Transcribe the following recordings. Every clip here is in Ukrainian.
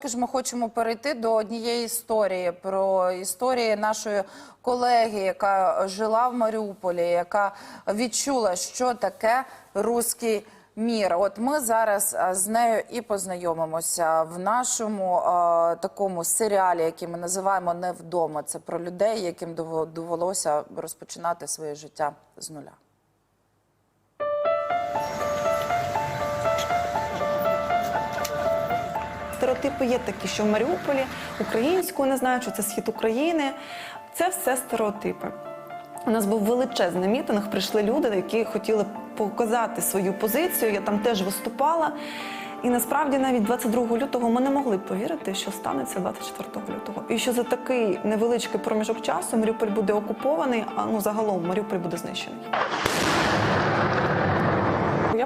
Також ми хочемо перейти до однієї історії про історії нашої колеги, яка жила в Маріуполі, яка відчула, що таке руський мір. От ми зараз з нею і познайомимося в нашому а, такому серіалі, який ми називаємо Не вдома. Це про людей, яким довелося розпочинати своє життя з нуля. Стереотипи є такі, що в Маріуполі українською не знають, що це схід України. Це все стереотипи. У нас був величезний мітинг, прийшли люди, які хотіли показати свою позицію. Я там теж виступала. І насправді навіть 22 лютого ми не могли повірити, що станеться 24 лютого. І що за такий невеличкий проміжок часу Маріуполь буде окупований, а ну загалом Маріуполь буде знищений.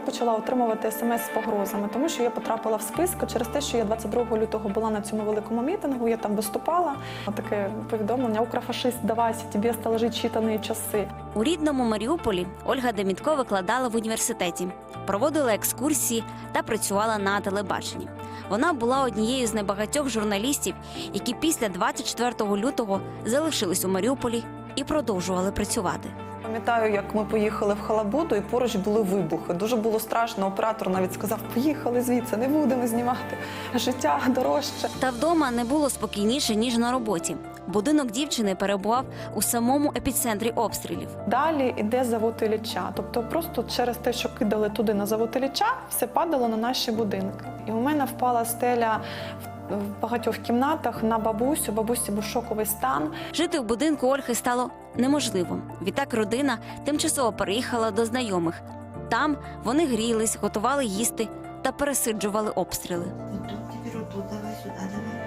Почала отримувати смс з погрозами, тому що я потрапила в списки через те, що я 22 лютого була на цьому великому мітингу. Я там виступала. Таке повідомлення Украфашист, давайся, тобі стали читані часи. У рідному Маріуполі Ольга Демітко викладала в університеті, проводила екскурсії та працювала на телебаченні. Вона була однією з небагатьох журналістів, які після 24 лютого залишились у Маріуполі і продовжували працювати. Пам'ятаю, як ми поїхали в Халабуду, і поруч були вибухи. Дуже було страшно. Оператор навіть сказав: поїхали звідси, не будемо знімати. Життя дорожче. Та вдома не було спокійніше ніж на роботі. Будинок дівчини перебував у самому епіцентрі обстрілів. Далі йде завод Ілліча. Тобто, просто через те, що кидали туди на завод Ілліча, все падало на наші будинки. І у мене впала стеля в- в багатьох кімнатах на бабусю. Бабусі був шоковий стан. Жити в будинку Ольги стало неможливо. Відтак родина тимчасово переїхала до знайомих. Там вони грілись, готували їсти та пересиджували обстріли. Вот тут теперь давай сюда, давай.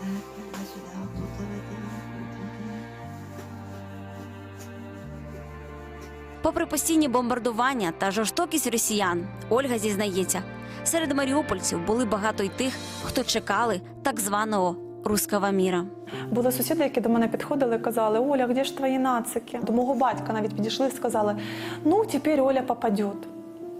Так, давай вот давай, давай. Попри постійні бомбардування та жорстокість росіян, Ольга зізнається, серед маріупольців були багато й тих, хто чекали так званого руского міра. Були сусіди, які до мене підходили казали: Оля, де ж твої нацики? До мого батька навіть підійшли і сказали: ну, тепер Оля попадет.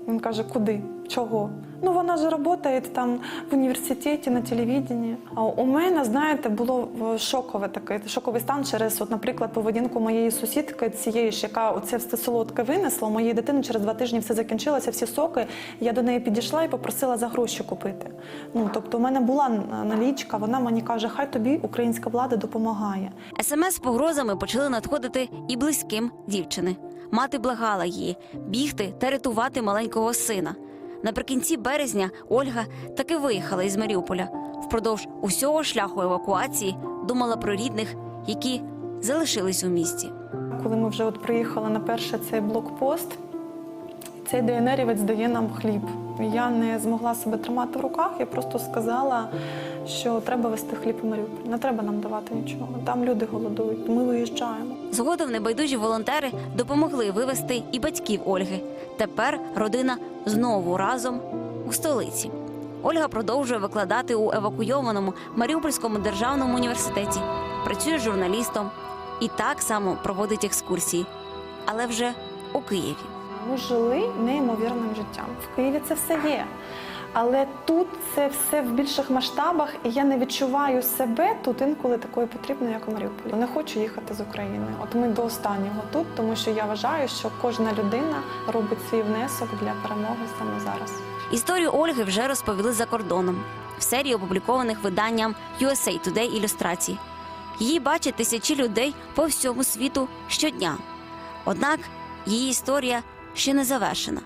Він каже, куди? Чого? Ну вона ж працює там в університеті на телевіденні. А у мене, знаєте, було шокове таке, шоковий стан через, от, наприклад, поведінку моєї сусідки, цієї ж, яка оце все солодке винесла. У моєї дитини через два тижні все закінчилося, всі соки. Я до неї підійшла і попросила за гроші купити. Ну тобто, у мене була налічка, вона мені каже, хай тобі українська влада допомагає. СМС з погрозами почали надходити і близьким дівчини. Мати благала її бігти та рятувати маленького сина. Наприкінці березня Ольга таки виїхала із Маріуполя. Впродовж усього шляху евакуації думала про рідних, які залишились у місті. Коли ми вже от приїхали на перший цей блокпост, цей ДНРівець дає нам хліб. Я не змогла себе тримати в руках, я просто сказала, що треба вести хліб у Маріуполь. Не треба нам давати нічого. Там люди голодують, ми виїжджаємо. Згодом небайдужі волонтери допомогли вивезти і батьків Ольги. Тепер родина знову разом у столиці. Ольга продовжує викладати у евакуйованому Маріупольському державному університеті, працює журналістом і так само проводить екскурсії, але вже у Києві. Ми жили неймовірним життям. В Києві це все є. Але тут це все в більших масштабах, і я не відчуваю себе тут інколи такою потрібною, як у Маріуполі. Не хочу їхати з України. От ми до останнього тут, тому що я вважаю, що кожна людина робить свій внесок для перемоги саме зараз. Історію Ольги вже розповіли за кордоном в серії опублікованих виданням USA Today ілюстрацій. Її бачать тисячі людей по всьому світу щодня. Однак її історія ще не завершена,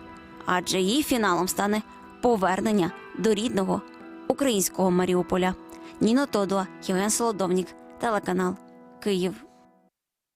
адже її фіналом стане повернення до рідного українського Маріуполя. Ніно Тодуа, Євген Солодовнік, телеканал Київ.